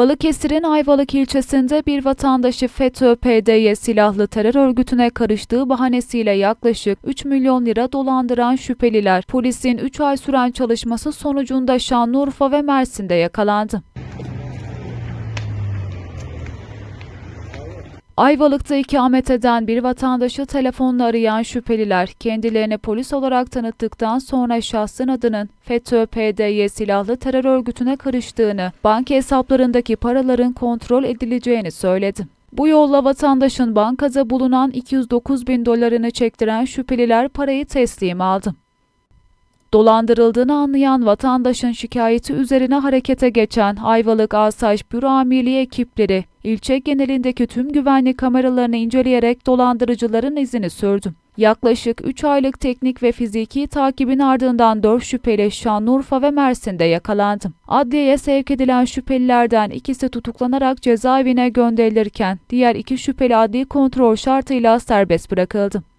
Balıkesir'in Ayvalık ilçesinde bir vatandaşı FETÖ-PDY silahlı terör örgütüne karıştığı bahanesiyle yaklaşık 3 milyon lira dolandıran şüpheliler, polisin 3 ay süren çalışması sonucunda Şanlıurfa ve Mersin'de yakalandı. Ayvalık'ta ikamet eden bir vatandaşı telefonla arayan şüpheliler kendilerini polis olarak tanıttıktan sonra şahsın adının FETÖ-PDY silahlı terör örgütüne karıştığını, banka hesaplarındaki paraların kontrol edileceğini söyledi. Bu yolla vatandaşın bankada bulunan 209 bin dolarını çektiren şüpheliler parayı teslim aldı. Dolandırıldığını anlayan vatandaşın şikayeti üzerine harekete geçen Ayvalık Asayiş Büro Amirliği ekipleri ilçe genelindeki tüm güvenlik kameralarını inceleyerek dolandırıcıların izini sürdü. Yaklaşık 3 aylık teknik ve fiziki takibin ardından 4 şüpheli Şanlıurfa ve Mersin'de yakalandı. Adliyeye sevk edilen şüphelilerden ikisi tutuklanarak cezaevine gönderilirken diğer iki şüpheli adli kontrol şartıyla serbest bırakıldı.